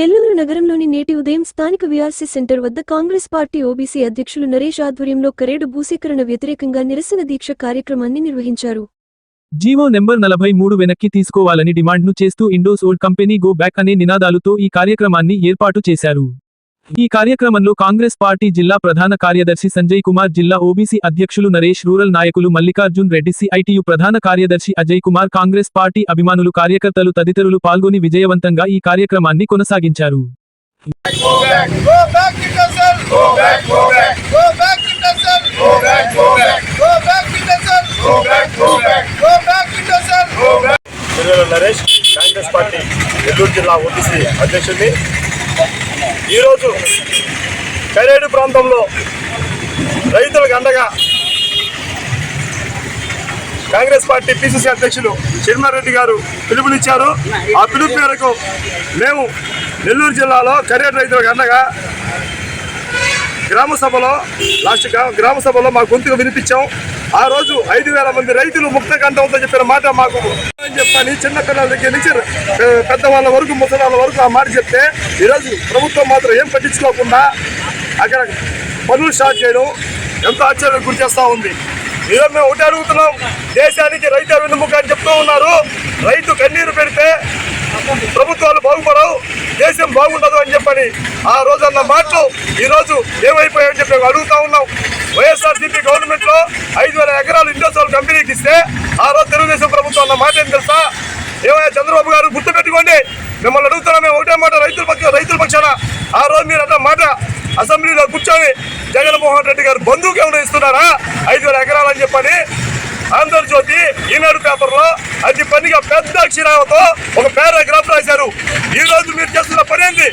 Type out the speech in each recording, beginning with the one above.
నెల్లూరు నగరంలోని నేటి ఉదయం స్థానిక వీఆర్సీ సెంటర్ వద్ద కాంగ్రెస్ పార్టీ ఓబీసీ అధ్యక్షులు నరేష్ ఆధ్వర్యంలో కరేడు భూసేకరణ వ్యతిరేకంగా నిరసన దీక్ష కార్యక్రమాన్ని నిర్వహించారు. జీవో నెంబర్ నలభై మూడు వెనక్కి తీసుకోవాలని డిమాండ్ను చేస్తూ ఇండోస్ ఓల్డ్ కంపెనీ గో బ్యాక్ అనే నినాదాలతో ఈ కార్యక్రమాన్ని ఏర్పాటు చేశారు. ఈ కార్యక్రమంలో కాంగ్రెస్ పార్టీ జిల్లా ప్రధాన కార్యదర్శి సంజయ్ కుమార్ జిల్లా ఓబీసీ అధ్యక్షులు నరేష్ రూరల్ నాయకులు మల్లికార్జున్ రెడ్డి సిఐటియు ప్రధాన కార్యదర్శి అజయ్ కుమార్ కాంగ్రెస్ పార్టీ అభిమానులు కార్యకర్తలు తదితరులు పాల్గొని విజయవంతంగా ఈ కార్యక్రమాన్ని కొనసాగించారు. నరేష్ కాంగ్రెస్ పార్టీ నెల్లూరు జిల్లా ఓబీసీ అధ్యక్షుడిని ఈరోజు కరేడు ప్రాంతంలో రైతులకు అండగా కాంగ్రెస్ పార్టీ పిసిసి అధ్యక్షులు చిన్నారెడ్డి గారు పిలుపునిచ్చారు. ఆ పిలుపు మేరకు మేము నెల్లూరు జిల్లాలో కరేడు రైతులకు అండగా గ్రామ సభలో లాస్ట్ గ్రామసభలో గ్రామ సభలో మా గొంతుకు వినిపించాం. ఆ రోజు ఐదు వేల మంది రైతులు ముక్త కంఠంతో చెప్పిన మాట మాకు అని చెప్పని చిన్నపిల్లల దగ్గర నుంచి పెద్దవాళ్ళ వరకు ముసలాళ్ళ వరకు ఆ మాట చెప్తే ఈరోజు ప్రభుత్వం మాత్రం ఏం పట్టించుకోకుండా అక్కడ పనులు స్టార్ట్ చేయడం ఎంతో ఆశ్చర్యం గురి చేస్తూ ఉంది. ఈరోజు మేము ఒకటి అడుగుతున్నాం దేశానికి రైతు వెన్నుముక అని చెప్తూ ఉన్నారు. రైతు కన్నీరు పెడితే ప్రభుత్వాలు బాగుపడవు దేశం బాగుండదు అని చెప్పని ఆ రోజు అన్న మాటలు ఈ రోజు ఏమైపోయాయని చెప్పి అడుగుతా ఉన్నాం. వైఎస్ఆర్సీపీ గవర్నమెంట్లో ఐదు వేల ఎకరాలు ఇండస్ట్రియల్ కంపెనీకి ఇస్తే ఆ రోజు తెలుగుదేశం ప్రభుత్వం అన్న మాట ఏం తెలుసా? ఏమయ్యా చంద్రబాబు గారు గుర్తు పెట్టుకోండి. మిమ్మల్ని అడుగుతున్నాం మేము ఒకటే మాట రైతుల పక్ష రైతుల పక్షాన. ఆ రోజు మీరు అన్న మాట అసెంబ్లీలో కూర్చొని జగన్మోహన్ రెడ్డి గారు బంధువుకి ఏమైనా ఇస్తున్నారా? ఐదు వేల ఆంధ్రజ్యోతి ఈనాడు పేపర్లో అతి పనిగా పెద్ద అక్షరాలతో ఒక పారాగ్రాఫ్ రాశారు. ఈ రోజు మీరు చేస్తున్న పని ఏంది?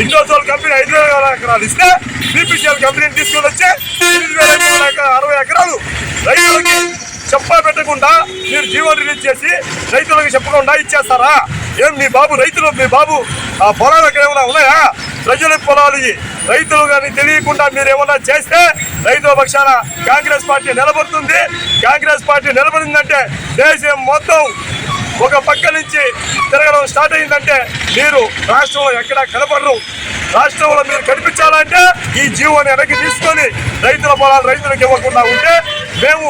ఇండోసోల్ కంపెనీ ఐదు వేల ఎకరాలు ఇస్తే బీపీసీఎల్ కంపెనీని తీసుకొని వచ్చి అరవై ఎకరాలు రైతులకి చెప్పా పెట్టకుండా మీరు జీవో రిలీజ్ చేసి రైతులకు చెప్పకుండా ఇచ్చేస్తారా? ఏం మీ బాబు రైతులు మీ బాబు ఆ పొలాలు ఎక్కడ ఏమైనా ఉన్నాయా? ప్రజల పొలాలు రైతులు కానీ తెలియకుండా మీరు ఏమన్నా చేస్తే రైతు పక్షాన కాంగ్రెస్ పార్టీ నిలబడుతుంది. కాంగ్రెస్ పార్టీ నిలబడిందంటే దేశం మొత్తం ఒక పక్క నుంచి తిరగడం స్టార్ట్ అయిందంటే మీరు రాష్ట్రంలో ఎక్కడా కనపడరు. రాష్ట్రంలో మీరు కనిపించాలంటే ఈ జీవోని వెనక్కి తీసుకొని రైతుల పొలాలు రైతులకు ఇవ్వకుండా ఉంటే మేము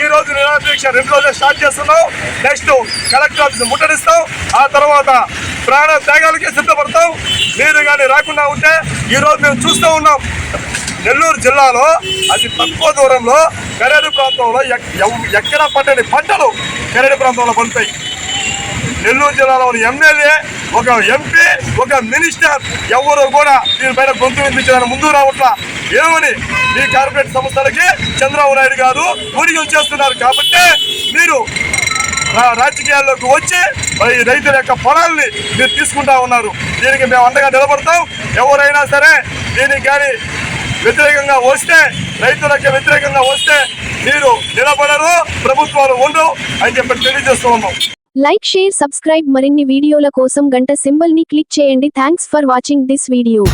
ఈ రోజు నిరాపేక్ష రెండు రోజులు స్టార్ట్ చేస్తున్నాం. నెక్స్ట్ కలెక్టర్ ఆఫీస్ ముట్టడిస్తాం. ఆ తర్వాత ప్రాణ త్యాగాలకే సిద్ధపడతాం. మీరు కానీ రాకుండా ఉంటే ఈరోజు మేము చూస్తూ ఉన్నాం. నెల్లూరు జిల్లాలో అతి తక్కువ దూరంలో కరేడు ప్రాంతంలో ఎక్- ఎవ్- ఎక్కడ పండని పంటలు కరేడు ప్రాంతంలో పండుతాయి. నెల్లూరు జిల్లాలోని ఎమ్మెల్యే ఒక ఎంపీ ఒక మినిస్టర్ ఎవరు కూడా దీనిపైన గొంతు వినిపించడానికి ముందు రావట్లా. ఏమని? మీ కార్పొరేట్ సంస్థలకి చంద్రబాబు నాయుడు గారు ఊడిగలు చేస్తున్నారు కాబట్టి మీరు రాజకీయాల్లోకి వచ్చి ఈ రైతుల యొక్క పొలాల్ని మీరు తీసుకుంటా ఉన్నారు. దీనికి మేము అండగా నిలబడతాం. ఎవరైనా సరే దీనికి కానీ వ్యతిరేకంగా వస్తే రైతులకు వ్యతిరేకంగా వస్తే మీరు నిలబడరు ప్రభుత్వాలు ఉండవు అని చెప్పి తెలియజేస్తూ ఉన్నాం. లైక్ షేర్ సబ్స్క్రైబ్ మరిన్ని వీడియోల కోసం గంట సింబల్ని క్లిక్ చేయండి. Thanks for watching this video